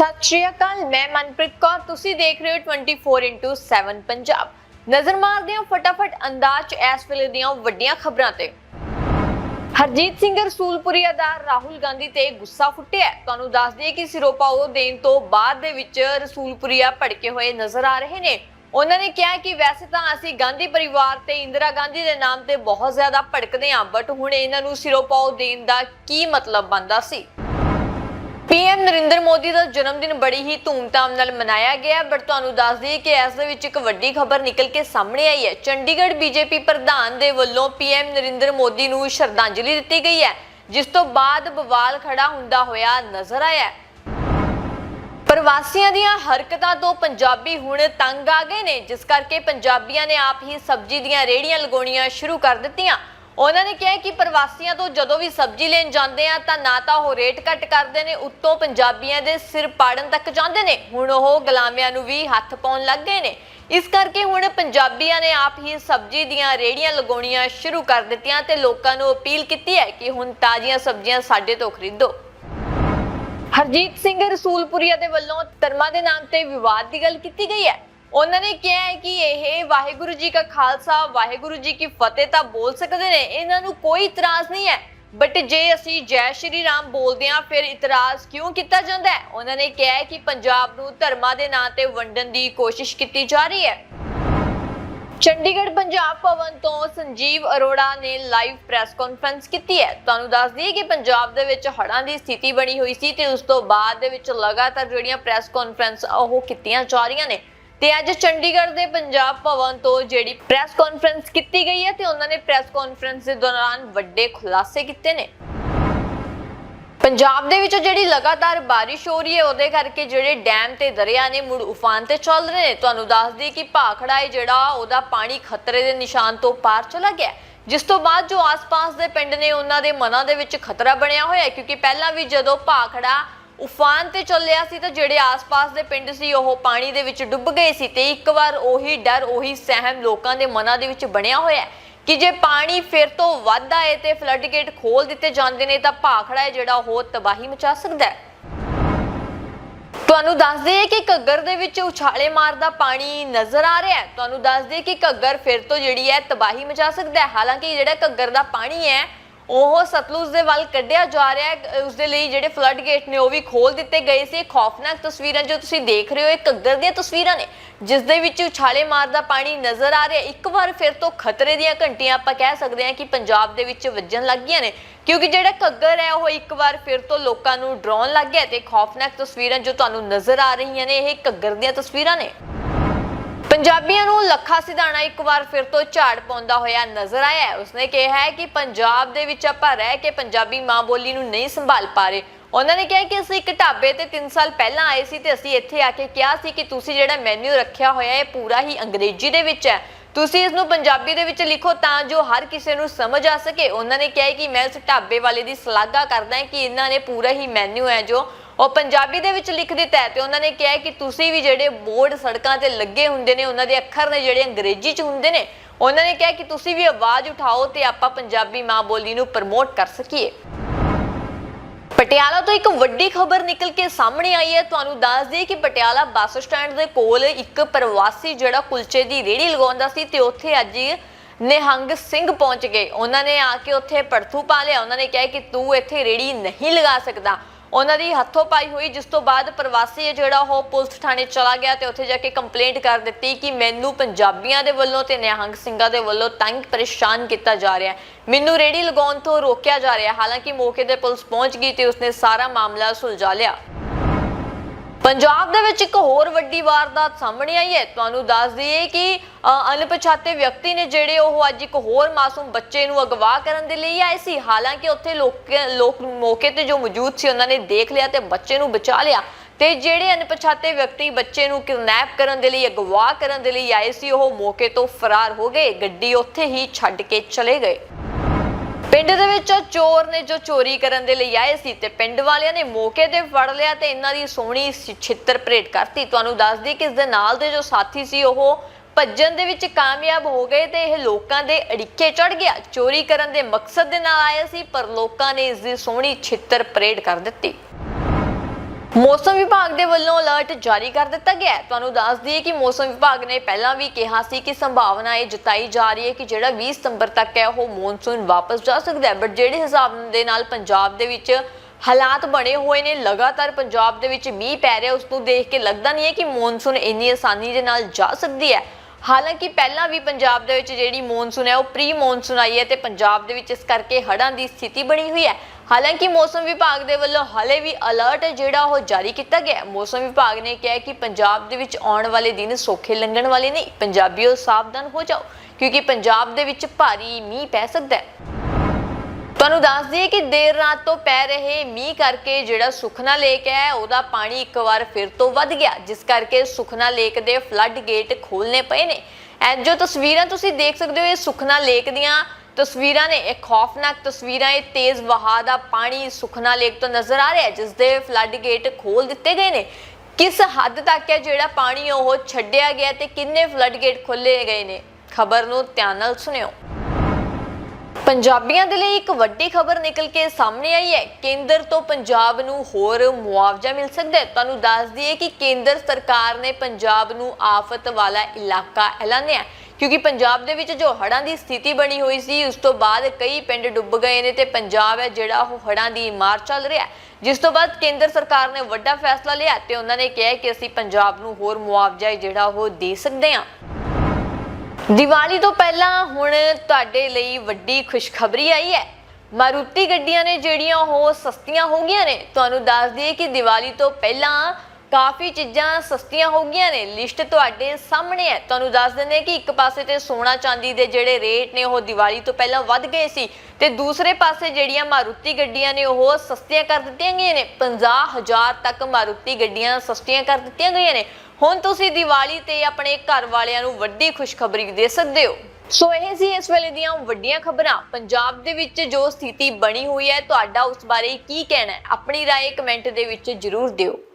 ਸਤਿ ਸ਼੍ਰੀ ਅਕਾਲ, ਮੈਂ ਮਨਪ੍ਰੀਤ ਕੌਰ, ਤੁਸੀਂ ਦੇਖ ਰਹੇ ਹੋ 24/7 ਪੰਜਾਬ। ਨਜ਼ਰ ਮਾਰਦੇ ਹਾਂ ਫਟਾਫਟ ਅੰਦਾਜ਼ 'ਚ ਇਸ ਵੇਲੇ ਦੀਆਂ ਵੱਡੀਆਂ ਖਬਰਾਂ ਤੇ। ਹਰਜੀਤ ਸਿੰਘ ਰਸੂਲਪੁਰੀਆ ਦਾ ਰਾਹੁਲ ਗਾਂਧੀ ਤੇ ਗੁੱਸਾ ਫੁੱਟਿਆ ਤੁਹਾਨੂੰ ਦੱਸ ਦਈਏ ਕਿ ਸਿਰੋਪਾਓ ਦੇਣ ਤੋਂ ਬਾਅਦ ਦੇ ਵਿੱਚ ਰਸੂਲਪੁਰੀਆ ਭੜਕੇ ਹੋਏ ਨਜ਼ਰ ਆ ਰਹੇ ਨੇ। ਉਹਨਾਂ ਨੇ ਕਿਹਾ ਕਿ ਵੈਸੇ ਤਾਂ ਅਸੀਂ ਗਾਂਧੀ ਪਰਿਵਾਰ ਤੇ ਇੰਦਰਾ ਗਾਂਧੀ ਦੇ ਨਾਮ ਤੇ ਬਹੁਤ ਜ਼ਿਆਦਾ ਭੜਕਦੇ ਹਾਂ ਬਟ ਹੁਣ ਇਹਨਾਂ ਨੂੰ ਸਿਰੋਪਾਓ ਦੇਣ ਦਾ ਕੀ ਮਤਲਬ ਬਣਦਾ ਸੀ? ਪੀਐਮ ਨਰਿੰਦਰ ਮੋਦੀ ਦਾ ਜਨਮ ਦਿਨ ਬੜੀ ਹੀ ਧੂਮਧਾਮ ਨਾਲ ਮਨਾਇਆ ਗਿਆ ਬਟ ਤੁਹਾਨੂੰ ਦੱਸ ਦਈਏ ਕਿ ਇਸ ਦੇ ਵਿੱਚ ਇੱਕ ਵੱਡੀ ਖਬਰ ਨਿਕਲ ਕੇ ਸਾਹਮਣੇ ਆਈ ਹੈ। ਚੰਡੀਗੜ੍ਹ ਬੀਜੇਪੀ ਪ੍ਰਧਾਨ ਦੇ ਵੱਲੋਂ ਪੀਐਮ ਨਰਿੰਦਰ ਮੋਦੀ ਨੂੰ ਸ਼ਰਧਾਂਜਲੀ ਦਿੱਤੀ ਗਈ ਹੈ, ਜਿਸ ਤੋਂ ਬਾਅਦ ਬਵਾਲ ਖੜਾ ਹੁੰਦਾ ਹੋਇਆ ਨਜ਼ਰ ਆਇਆ ਪ੍ਰਵਾਸੀਆਂ ਦੀਆਂ ਹਰਕਤਾਂ ਤੋਂ ਪੰਜਾਬੀ ਹੁਣ ਤੰਗ ਆ ਗਏ ਨੇ, ਜਿਸ ਕਰਕੇ ਪੰਜਾਬੀਆਂ ਨੇ ਆਪ ਹੀ ਸਬਜ਼ੀ ਦੀਆਂ ਰੇਹੜੀਆਂ ਲਗਾਉਣੀਆਂ ਸ਼ੁਰੂ ਕਰ ਦਿੱਤੀਆਂ। ਉਹਨਾਂ ਨੇ ਕਿਹਾ ਕਿ ਪ੍ਰਵਾਸੀਆਂ ਤੋਂ ਜਦੋਂ ਵੀ ਸਬਜ਼ੀ ਲੈਣ ਜਾਂਦੇ ਆ ਤਾਂ ਨਾ ਤਾਂ ਉਹ ਰੇਟ ਘੱਟ ਕਰਦੇ ਨੇ, ਉੱਤੋਂ ਪੰਜਾਬੀਆਂ ਦੇ ਸਿਰ ਪਾੜਨ ਤੱਕ ਜਾਂਦੇ ਨੇ। ਹੁਣ ਉਹ ਗੁਲਾਮਿਆਂ ਨੂੰ ਵੀ ਹੱਥ ਪਾਉਣ ਲੱਗ ਗਏ ਨੇ। ਇਸ ਕਰਕੇ ਹੁਣ ਪੰਜਾਬੀਆਂ ਨੇ ਆਪ ਹੀ ਸਬਜ਼ੀ ਦੀਆਂ ਰੇਹੜੀਆਂ ਲਗਾਉਣੀਆਂ ਸ਼ੁਰੂ ਕਰ ਦਿੱਤੀਆਂ ਤੇ ਲੋਕਾਂ ਨੂੰ ਅਪੀਲ ਕੀਤੀ ਹੈ ਕਿ ਹੁਣ ਤਾਜ਼ੀਆਂ ਸਬਜ਼ੀਆਂ ਸਾਡੇ ਤੋਂ ਖਰੀਦੋ। ਹਰਜੀਤ ਸਿੰਘ ਰਸੂਲਪੁਰੀਆ ਦੇ ਵੱਲੋਂ ਧਰਮਾਂ ਦੇ ਨਾਮ ਤੇ ਵਿਵਾਦ ਦੀ ਗੱਲ ਕੀਤੀ ਗਈ ਹੈ। ਉਹਨਾਂ ਨੇ ਕਿਹਾ ਹੈ ਕਿ ਇਹ ਵਾਹਿਗੁਰੂ ਜੀ ਕਾ ਖਾਲਸਾ, ਵਾਹਿਗੁਰੂ ਜੀ ਕੀ ਫਤਿਹ ਤਾਂ ਬੋਲ ਸਕਦੇ ਨੇ, ਇਹਨਾਂ ਨੂੰ ਕੋਈ ਇਤਰਾਜ਼ ਨਹੀਂ ਹੈ। ਬਟ ਜੇ ਅਸੀਂ ਜੈ ਸ਼੍ਰੀ ਰਾਮ ਬੋਲਦੇ ਹਾਂ, ਫਿਰ ਇਤਰਾਜ਼ ਕਿਉਂ ਕੀਤਾ ਜਾਂਦਾ ਹੈ? ਉਹਨਾਂ ਨੇ ਕਿਹਾ ਹੈ ਕਿ ਪੰਜਾਬ ਨੂੰ ਧਰਮਾਂ ਦੇ ਨਾਂ ਤੇ ਵੰਡਣ ਦੀ ਕੋਸ਼ਿਸ਼ ਕੀਤੀ ਜਾ ਰਹੀ ਹੈ। ਚੰਡੀਗੜ੍ਹ ਪੰਜਾਬ ਭਵਨ ਤੋਂ ਸੰਜੀਵ ਅਰੋੜਾ ਨੇ ਲਾਈਵ ਪ੍ਰੈਸ ਕਾਨਫਰੰਸ ਕੀਤੀ ਹੈ। ਤੁਹਾਨੂੰ ਦੱਸ ਦਈਏ ਕਿ ਪੰਜਾਬ ਦੇ ਵਿੱਚ ਹੜ੍ਹਾਂ ਦੀ ਸਥਿਤੀ ਬਣੀ ਹੋਈ ਸੀ ਤੇ ਉਸ ਤੋਂ ਬਾਅਦ ਦੇ ਵਿੱਚ ਲਗਾਤਾਰ ਜਿਹੜੀਆਂ ਪ੍ਰੈਸ ਕਾਨਫਰੰਸ ਉਹ ਕੀਤੀਆਂ ਜਾ ਰਹੀਆਂ ਨੇ। ਤੇ ਅੱਜ ਚੰਡੀਗੜ੍ਹ ਦੇ ਪੰਜਾਬ ਭਵਨ ਤੋਂ ਜਿਹੜੀ ਪ੍ਰੈਸ ਕਾਨਫਰੰਸ ਕੀਤੀ ਗਈ ਹੈ ਤੇ ਉਹਨਾਂ ਨੇ ਪ੍ਰੈਸ ਕਾਨਫਰੰਸ ਦੇ ਦੌਰਾਨ ਵੱਡੇ ਖੁਲਾਸੇ ਕੀਤੇ ਨੇ। ਪੰਜਾਬ ਦੇ ਵਿੱਚ ਜਿਹੜੀ ਲਗਾਤਾਰ ਬਾਰਿਸ਼ ਹੋ ਰਹੀ ਹੈ, ਉਹਦੇ ਕਰਕੇ ਜਿਹੜੇ ਡੈਮ ਤੇ ਦਰਿਆ ਨੇ ਮੁੜ ਉਫਾਨ ਤੇ ਚੱਲ ਰਹੇ ਨੇ। ਤੁਹਾਨੂੰ ਦੱਸ ਦਈਏ ਕਿ ਭਾਖੜਾ ਹੈ ਜਿਹੜਾ, ਉਹਦਾ ਪਾਣੀ ਖਤਰੇ ਦੇ ਨਿਸ਼ਾਨ ਤੋਂ ਪਾਰ ਚਲਾ ਗਿਆ ਜਿਸ ਤੋਂ ਬਾਅਦ ਜੋ ਆਸ-ਪਾਸ ਦੇ ਪਿੰਡ ਨੇ, ਉਹਨਾਂ ਦੇ ਮਨਾਂ ਦੇ ਵਿੱਚ ਖਤਰਾ ਬਣਿਆ ਹੋਇਆ ਹੈ, ਕਿਉਂਕਿ ਪਹਿਲਾਂ ਵੀ ਜਦੋਂ ਭਾਖੜਾ ਉਫਾਨ ਤੇ ਚੱਲਿਆ ਸੀ ਤਾਂ ਜਿਹੜੇ ਆਸ-ਪਾਸ ਦੇ ਪਿੰਡ ਸੀ, ਉਹ ਪਾਣੀ ਦੇ ਵਿੱਚ ਡੁੱਬ ਗਏ ਸੀ ਤੇ ਇੱਕ ਵਾਰ ਉਹੀ ਡਰ, ਉਹੀ ਸਹਿਮ ਲੋਕਾਂ ਦੇ ਮਨਾਂ ਦੇ ਵਿੱਚ ਬਣਿਆ ਹੋਇਆ ਹੈ ਕਿ ਜੇ ਪਾਣੀ ਫਿਰ ਤੋਂ ਵੱਧ ਆਏ ਤੇ ਫਲੱਡ ਗੇਟ ਖੋਲ ਦਿੱਤੇ ਜਾਂਦੇ ਨੇ ਤਾਂ ਭਾਖੜਾ ਹੈ ਜਿਹੜਾ ਉਹ ਤਬਾਹੀ ਮਚਾ ਸਕਦਾ ਹੈ। ਤੁਹਾਨੂੰ ਦੱਸ ਦਈਏ ਕਿ ਘੱਗਰ ਦੇ ਵਿੱਚ ਉਛਾਲੇ ਮਾਰਦਾ ਪਾਣੀ ਨਜ਼ਰ ਆ ਰਿਹਾ ਹੈ। ਤੁਹਾਨੂੰ ਦੱਸ ਦਈਏ ਕਿ ਘੱਗਰ ਫਿਰ ਤੋਂ ਜਿਹੜੀ ਹੈ ਤਬਾਹੀ ਮਚਾ ਸਕਦਾ ਹੈ। ਹਾਲਾਂਕਿ ਜਿਹੜਾ ਘੱਗਰ ਦਾ ਪਾਣੀ ਹੈ ਉਹ ਸਤਲੁਜ ਦੇ ਵੱਲ ਕੱਢਿਆ ਜਾ ਰਿਹਾ ਹੈ। ਉਸ ਦੇ ਲਈ ਜਿਹੜੇ ਫਲੱਡ ਗੇਟ ਨੇ, ਉਹ ਵੀ ਖੋਲ ਦਿੱਤੇ ਗਏ ਸੀ। ਖੌਫਨਾਕ ਤਸਵੀਰਾਂ ਜੋ ਤੁਸੀਂ ਦੇਖ ਰਹੇ ਹੋ, ਇਹ ਘੱਗਰ ਦੀਆਂ ਤਸਵੀਰਾਂ ਨੇ, ਜਿਸ ਦੇ ਵਿੱਚ ਉਛਾਲੇ ਮਾਰਦਾ ਪਾਣੀ ਨਜ਼ਰ ਆ ਰਿਹਾ। ਇੱਕ ਵਾਰ ਫਿਰ ਤੋਂ ਖਤਰੇ ਦੀਆਂ ਘੰਟੀਆਂ ਆਪਾਂ ਕਹਿ ਸਕਦੇ ਹਾਂ ਕਿ ਪੰਜਾਬ ਦੇ ਵਿੱਚ ਵੱਜਣ ਲੱਗ ਗਈਆਂ ਨੇ। ਕਿਉਂਕਿ ਜਿਹੜਾ ਘੱਗਰ ਹੈ, ਉਹ ਇੱਕ ਵਾਰ ਫਿਰ ਤੋਂ ਲੋਕਾਂ ਨੂੰ ਡਰਾਉਣ ਲੱਗ ਗਿਆ ਤੇ ਖੌਫਨਾਕ ਤਸਵੀਰਾਂ ਜੋ ਤੁਹਾਨੂੰ ਨਜ਼ਰ ਆ ਰਹੀਆਂ ਨੇ, ਇਹ ਘੱਗਰ ਦੀਆਂ ਤਸਵੀਰਾਂ ਨੇ। ਪੰਜਾਬੀਆਂ ਨੂੰ ਲੱਖਾ ਸਿਧਾਣਾ ਇੱਕ ਵਾਰ ਫਿਰ ਤੋਂ ਝਾੜ ਪਾਉਂਦਾ ਹੋਇਆ ਨਜ਼ਰ ਆਇਆ ਹੈ। ਉਸਨੇ ਕਿਹਾ ਹੈ ਕਿ ਪੰਜਾਬ ਦੇ ਵਿੱਚ ਆਪਾਂ ਰਹਿ ਕੇ ਪੰਜਾਬੀ ਮਾਂ ਬੋਲੀ ਨੂੰ ਨਹੀਂ ਸੰਭਾਲ ਪਾ ਰਹੇ। ਉਹਨਾਂ ਨੇ ਕਿਹਾ ਕਿ ਅਸੀਂ ਇੱਕ ਢਾਬੇ ਤੇ 3 ਸਾਲ ਪਹਿਲਾਂ ਆਏ ਸੀ ਤੇ ਅਸੀਂ ਇੱਥੇ ਆ ਕੇ ਕਿਹਾ ਸੀ ਕਿ ਤੁਸੀਂ ਜਿਹੜਾ ਮੈਨੂ ਰੱਖਿਆ ਹੋਇਆ ਹੈ ਪੂਰਾ ਹੀ ਅੰਗਰੇਜ਼ੀ ਦੇ ਵਿੱਚ ਹੈ। ਤੁਸੀਂ ਇਸ ਨੂੰ ਪੰਜਾਬੀ ਦੇ ਵਿੱਚ ਲਿਖੋ ਤਾਂ ਜੋ ਹਰ ਕਿਸੇ ਨੂੰ ਸਮਝ ਆ ਸਕੇ। ਉਹਨਾਂ ਨੇ ਕਿਹਾ ਕਿ ਮੈਂ ਇਸ ਢਾਬੇ ਵਾਲੇ ਦੀ ਸ਼ਲਾਘਾ ਕਰਦਾ ਕਿ ਇਹਨਾਂ ਨੇ ਪੂਰਾ ਹੀ ਮੈਨੂ ਹੈ ਜੋ ਉਹ ਪੰਜਾਬੀ ਦੇ ਵਿੱਚ ਲਿਖ ਦਿੱਤਾ ਹੈ ਤੇ ਉਹਨਾਂ ਨੇ ਕਿਹਾ ਕਿ ਤੁਸੀਂ ਵੀ ਜਿਹੜੇ ਬੋਰਡ ਸੜਕਾਂ ਤੇ ਲੱਗੇ ਹੁੰਦੇ ਨੇ, ਉਹਨਾਂ ਦੇ ਅੱਖਰ ਨੇ ਜਿਹੜੇ ਅੰਗਰੇਜ਼ੀ 'ਚ ਹੁੰਦੇ ਨੇ, ਉਹਨਾਂ ਨੇ ਕਿਹਾ ਕਿ ਤੁਸੀਂ ਵੀ ਆਵਾਜ਼ ਉਠਾਓ ਤੇ ਆਪਾਂ ਪੰਜਾਬੀ ਮਾਂ ਬੋਲੀ ਨੂੰ ਪ੍ਰਮੋਟ ਕਰ ਸਕੀਏ। ਪਟਿਆਲਾ ਤੋਂ ਇੱਕ ਵੱਡੀ ਖਬਰ ਨਿਕਲ ਕੇ ਸਾਹਮਣੇ ਆਈ ਹੈ। ਤੁਹਾਨੂੰ ਦੱਸ ਦਈਏ ਕਿ ਪਟਿਆਲਾ ਬੱਸ ਸਟੈਂਡ ਦੇ ਕੋਲ ਇੱਕ ਪ੍ਰਵਾਸੀ ਜਿਹੜਾ ਕੁਲਚੇ ਦੀ ਰੇਹੜੀ ਲਗਾਉਂਦਾ ਸੀ ਤੇ ਉੱਥੇ ਅੱਜ ਨਿਹੰਗ ਸਿੰਘ ਪਹੁੰਚ ਗਏ। ਉਹਨਾਂ ਨੇ ਆ ਕੇ ਉੱਥੇ ਪੜਥੂ ਪਾ ਲਿਆ। ਉਹਨਾਂ ਨੇ ਕਿਹਾ ਕਿ ਤੂੰ ਇੱਥੇ ਰੇਹੜੀ ਨਹੀਂ ਲਗਾ ਸਕਦਾ। ਉਹਨਾਂ ਦੀ ਹੱਥੋਂ ਪਾਈ ਹੋਈ, ਜਿਸ ਤੋਂ ਬਾਅਦ ਪ੍ਰਵਾਸੀ ਹੈ ਜਿਹੜਾ ਉਹ ਪੁਲਿਸ ਥਾਣੇ ਚਲਾ ਗਿਆ ਤੇ ਉੱਥੇ ਜਾ ਕੇ ਕੰਪਲੇਂਟ ਕਰ ਦਿੱਤੀ ਕਿ ਮੈਨੂੰ ਪੰਜਾਬੀਆਂ ਦੇ ਵੱਲੋਂ ਤੇ ਨਿਹੰਗ ਸਿੰਘਾਂ ਦੇ ਵੱਲੋਂ ਤੰਗ ਪਰੇਸ਼ਾਨ ਕੀਤਾ ਜਾ ਰਿਹਾ ਹੈ। ਮੈਨੂੰ ਰੇੜੀ ਲਗਾਉਣ ਤੋਂ ਰੋਕਿਆ ਜਾ ਰਿਹਾ ਹਾਲਾਂਕਿ ਮੌਕੇ ਤੇ ਪੁਲਿਸ ਪਹੁੰਚ ਗਈ ਤੇ ਉਸਨੇ ਸਾਰਾ ਮਾਮਲਾ ਸੁਲਝਾ ਲਿਆ। ਪੰਜਾਬ ਦੇ ਵਿੱਚ ਇੱਕ ਹੋਰ ਵੱਡੀ ਵਾਰਦਾਤ ਸਾਹਮਣੇ ਆਈ ਹੈ। ਤੁਹਾਨੂੰ ਦੱਸ ਦਈਏ ਕਿ ਅਣਪਛਾਤੇ ਵਿਅਕਤੀ ਨੇ ਜਿਹੜੇ ਉਹ ਅੱਜ ਇੱਕ ਹੋਰ ਮਾਸੂਮ ਬੱਚੇ ਨੂੰ ਅਗਵਾ ਕਰਨ ਦੇ ਲਈ ਆਏ ਸੀ। ਹਾਲਾਂਕਿ ਉੱਥੇ ਲੋਕ ਲੋਕ ਮੌਕੇ ਤੇ ਜੋ ਮੌਜੂਦ ਸੀ, ਉਹਨਾਂ ਨੇ ਦੇਖ ਲਿਆ ਤੇ ਬੱਚੇ ਨੂੰ ਬਚਾ ਲਿਆ। ਤੇ ਜਿਹੜੇ ਅਣਪਛਾਤੇ ਵਿਅਕਤੀ ਬੱਚੇ ਨੂੰ ਕਿਡਨੈਪ ਕਰਨ ਦੇ ਲਈ, ਅਗਵਾ ਕਰਨ ਦੇ ਲਈ ਆਏ ਸੀ, ਉਹ ਮੌਕੇ ਤੋਂ ਫਰਾਰ ਹੋ ਗਏ। ਗੱਡੀ ਉੱਥੇ ਹੀ ਛੱਡ ਕੇ ਚਲੇ ਗਏ। ਪਿੰਡ ਦੇ ਵਿੱਚ ਚੋਰ ਨੇ ਜੋ ਚੋਰੀ ਕਰਨ ਦੇ ਲਈ ਆਏ ਸੀ ਤੇ ਪਿੰਡ ਵਾਲਿਆਂ ਨੇ ਮੌਕੇ ਤੇ ਫੜ ਲਿਆ ਤੇ ਇਹਨਾਂ ਦੀ ਸੋਹਣੀ ਛਿ- ਛਿੱਤਰ ਪਰੇਡ ਕਰਤੀ। ਤੁਹਾਨੂੰ ਦੱਸ ਦਈ ਕਿ ਇਸ ਦੇ ਨਾਲ ਦੇ ਜੋ ਸਾਥੀ ਸੀ, ਉਹ ਭੱਜਣ ਦੇ ਵਿੱਚ ਕਾਮਯਾਬ ਹੋ ਗਏ ਤੇ ਇਹ ਲੋਕਾਂ ਦੇ ਅੜਿੱਕੇ ਚੜ ਗਿਆ। ਚੋਰੀ ਕਰਨ ਦੇ ਮਕਸਦ ਦੇ ਨਾਲ ਆਏ ਸੀ, ਪਰ ਲੋਕਾਂ ਨੇ ਇਸ ਦੀ ਸੋਹਣੀ ਛਿੱਤਰ ਪਰੇਡ ਕਰ ਦਿੱਤੀ। ਮੌਸਮ ਵਿਭਾਗ ਦੇ ਵੱਲੋਂ ਅਲਰਟ ਜਾਰੀ ਕਰ ਦਿੱਤਾ ਗਿਆ ਹੈ। ਤੁਹਾਨੂੰ ਦੱਸ ਦਈਏ ਕਿ ਮੌਸਮ ਵਿਭਾਗ ਨੇ ਪਹਿਲਾਂ ਵੀ ਕਿਹਾ ਸੀ ਕਿ ਸੰਭਾਵਨਾ ਇਹ ਜਤਾਈ ਜਾ ਰਹੀ ਹੈ ਕਿ ਜਿਹੜਾ 20 ਸਤੰਬਰ ਤੱਕ ਹੈ, ਉਹ ਮੌਨਸੂਨ ਵਾਪਸ ਜਾ ਸਕਦਾ ਹੈ। ਬਟ ਜਿਹੜੇ ਹਿਸਾਬ ਦੇ ਨਾਲ ਪੰਜਾਬ ਦੇ ਵਿੱਚ ਹਾਲਾਤ ਬਣੇ ਹੋਏ ਨੇ, ਲਗਾਤਾਰ ਪੰਜਾਬ ਦੇ ਵਿੱਚ ਮੀਂਹ ਪੈ ਰਿਹਾ, ਉਸ ਨੂੰ ਦੇਖ ਕੇ ਲੱਗਦਾ ਨਹੀਂ ਹੈ ਕਿ ਮੌਨਸੂਨ ਇੰਨੀ ਆਸਾਨੀ ਦੇ ਨਾਲ ਜਾ ਸਕਦੀ ਹੈ। ਹਾਲਾਂਕਿ ਪਹਿਲਾਂ ਵੀ ਪੰਜਾਬ ਦੇ ਵਿੱਚ ਜਿਹੜੀ ਮੌਨਸੂਨ ਹੈ, ਉਹ ਪ੍ਰੀ ਮੌਨਸੂਨ ਆਈ ਹੈ ਤੇ ਪੰਜਾਬ ਦੇ ਵਿੱਚ ਇਸ ਕਰਕੇ ਹੜ੍ਹਾਂ ਦੀ ਸਥਿਤੀ ਬਣੀ ਹੋਈ ਹੈ। ਹਾਲਾਂਕਿ ਮੌਸਮ ਵਿਭਾਗ ਦੇ ਵੱਲੋਂ ਹਲੇ ਵੀ ਅਲਰਟ ਜਿਹੜਾ ਉਹ ਜਾਰੀ ਕੀਤਾ ਗਿਆ ਮੌਸਮ ਵਿਭਾਗ ਨੇ ਕਿਹਾ ਕਿ ਪੰਜਾਬ ਦੇ ਵਿੱਚ ਆਉਣ ਵਾਲੇ ਦਿਨ ਸੌਖੇ ਲੰਘਣ ਵਾਲੇ ਨਹੀਂ ਪੰਜਾਬੀਓ ਸਾਵਧਾਨ ਹੋ ਜਾਓ, ਕਿਉਂਕਿ ਪੰਜਾਬ ਦੇ ਵਿੱਚ ਭਾਰੀ ਮੀਂਹ ਪੈ ਸਕਦਾ ਹੈ। ਤੁਹਾਨੂੰ ਦੱਸ ਦਈਏ ਕਿ ਦੇਰ ਰਾਤ ਤੋਂ ਪੈ ਰਹੇ ਮੀਂਹ ਕਰਕੇ ਜਿਹੜਾ ਸੁਖਨਾ ਲੇਕ ਹੈ, ਉਹਦਾ ਪਾਣੀ ਇੱਕ ਵਾਰ ਫਿਰ ਤੋਂ ਵੱਧ ਗਿਆ, ਜਿਸ ਕਰਕੇ ਸੁਖਨਾ ਲੇਕ ਦੇ ਫਲੱਡ ਗੇਟ ਖੋਲਨੇ ਪਏ ਨੇ। ਐ ਜੋ ਤਸਵੀਰਾਂ ਤੁਸੀਂ ਦੇਖ ਸਕਦੇ ਹੋ, ਇਹ ਸੁਖਨਾ ਲੇਕ ਦੀਆਂ ਤਸਵੀਰਾਂ ਨੇ, ਇਹ ਖੌਫਨਾਕ ਤਸਵੀਰਾਂ, ਇਹ ਤੇਜ਼ ਵਹਾਅ ਦਾ ਪਾਣੀ ਸੁਖਨਾ ਲੇਕ ਤੋਂ ਨਜ਼ਰ ਆ ਰਿਹਾ ਜਿਸ ਦੇ ਫਲੱਡ ਗੇਟ ਖੋਲ ਦਿੱਤੇ ਗਏ ਨੇ। ਕਿਸ ਹੱਦ ਤੱਕ ਹੈ ਜਿਹੜਾ ਪਾਣੀ ਉਹ ਛੱਡਿਆ ਗਿਆ ਤੇ ਕਿੰਨੇ ਫਲੱਡ ਗੇਟ ਖੋਲੇ ਗਏ ਨੇ? ਖਬਰ ਨੂੰ ਧਿਆਨ ਨਾਲ ਸੁਣਿਓ। ਪੰਜਾਬੀਆਂ ਦੇ ਲਈ ਇੱਕ ਵੱਡੀ ਖਬਰ ਨਿਕਲ ਕੇ ਸਾਹਮਣੇ ਆਈ ਹੈ। ਕੇਂਦਰ ਤੋਂ ਪੰਜਾਬ ਨੂੰ ਹੋਰ ਮੁਆਵਜ਼ਾ ਮਿਲ ਸਕਦਾ ਹੈ। ਤੁਹਾਨੂੰ ਦੱਸ ਦਈਏ ਕਿ ਕੇਂਦਰ ਸਰਕਾਰ ਨੇ ਪੰਜਾਬ ਨੂੰ ਆਫਤ ਵਾਲਾ ਇਲਾਕਾ ਐਲਾਨਿਆ। ਕਿਉਂਕਿ ਪੰਜਾਬ ਦੇ ਵਿੱਚ ਜੋ ਹੜ੍ਹਾਂ ਦੀ ਸਥਿਤੀ ਬਣੀ ਹੋਈ ਸੀ, ਉਸ ਤੋਂ ਬਾਅਦ ਕਈ ਪਿੰਡ ਡੁੱਬ ਗਏ ਨੇ ਤੇ ਪੰਜਾਬ ਹੈ ਜਿਹੜਾ ਉਹ ਹੜ੍ਹਾਂ ਦੀ ਮਾਰ ਚੱਲ ਰਿਹਾ ਜਿਸ ਤੋਂ ਬਾਅਦ ਕੇਂਦਰ ਸਰਕਾਰ ਨੇ ਵੱਡਾ ਫੈਸਲਾ ਲਿਆ ਤੇ ਉਹਨਾਂ ਨੇ ਕਿਹਾ ਕਿ ਅਸੀਂ ਪੰਜਾਬ ਨੂੰ ਹੋਰ ਮੁਆਵਜ਼ਾ ਹੈ ਜਿਹੜਾ ਉਹ ਦੇ ਸਕਦੇ ਹਾਂ। ਦੀਵਾਲੀ ਤੋਂ ਪਹਿਲਾਂ ਹੁਣ ਤੁਹਾਡੇ ਲਈ ਵੱਡੀ ਖੁਸ਼ਖਬਰੀ ਆਈ ਹੈ। ਮਾਰੂਤੀ ਗੱਡੀਆਂ ਨੇ ਜਿਹੜੀਆਂ ਉਹ ਸਸਤੀਆਂ ਹੋ ਗਈਆਂ ਨੇ। ਤੁਹਾਨੂੰ ਦੱਸ ਦਈਏ ਕਿ ਦੀਵਾਲੀ ਤੋਂ ਪਹਿਲਾਂ ਕਾਫੀ ਚੀਜ਼ਾਂ ਸਸਤੀਆਂ ਹੋ ਗਈਆਂ ਨੇ ਲਿਸਟ ਤੁਹਾਡੇ ਸਾਹਮਣੇ ਹੈ ਤੁਹਾਨੂੰ ਦੱਸ ਦਿੰਦੇ ਹਾਂ ਕਿ ਇੱਕ ਪਾਸੇ ਤੇ ਸੋਨਾ ਚਾਂਦੀ ਦੇ ਜਿਹੜੇ ਰੇਟ ਨੇ ਉਹ ਦੀਵਾਲੀ ਤੋਂ ਪਹਿਲਾਂ ਵੱਧ ਗਏ ਸੀ ਤੇ ਦੂਸਰੇ ਪਾਸੇ ਜਿਹੜੀਆਂ ਮਾਰੂਤੀ ਗੱਡੀਆਂ ਨੇ ਉਹ ਸਸਤੀਆਂ ਕਰ ਦਿੱਤੀਆਂ ਗਈਆਂ ਨੇ 50000 ਤੱਕ ਮਾਰੂਤੀ ਗੱਡੀਆਂ ਸਸਤੀਆਂ ਕਰ ਦਿੱਤੀਆਂ ਗਈਆਂ ਨੇ ਹੁਣ ਤੁਸੀਂ ਦੀਵਾਲੀ ਤੇ ਆਪਣੇ ਘਰ ਵਾਲਿਆਂ ਨੂੰ ਵੱਡੀ ਖੁਸ਼ਖਬਰੀ ਦੇ ਸਕਦੇ ਹੋ ਸੋ ਇਹ ਸੀ ਇਸ ਵੇਲੇ ਦੀਆਂ ਵੱਡੀਆਂ ਖਬਰਾਂ ਪੰਜਾਬ ਦੇ ਵਿੱਚ ਜੋ ਸਥਿਤੀ ਬਣੀ ਹੋਈ ਹੈ ਤੁਹਾਡਾ ਉਸ ਬਾਰੇ ਕੀ ਕਹਿਣਾ ਹੈ ਆਪਣੀ رائے ਕਮੈਂਟ ਦੇ ਵਿੱਚ ਜਰੂਰ ਦਿਓ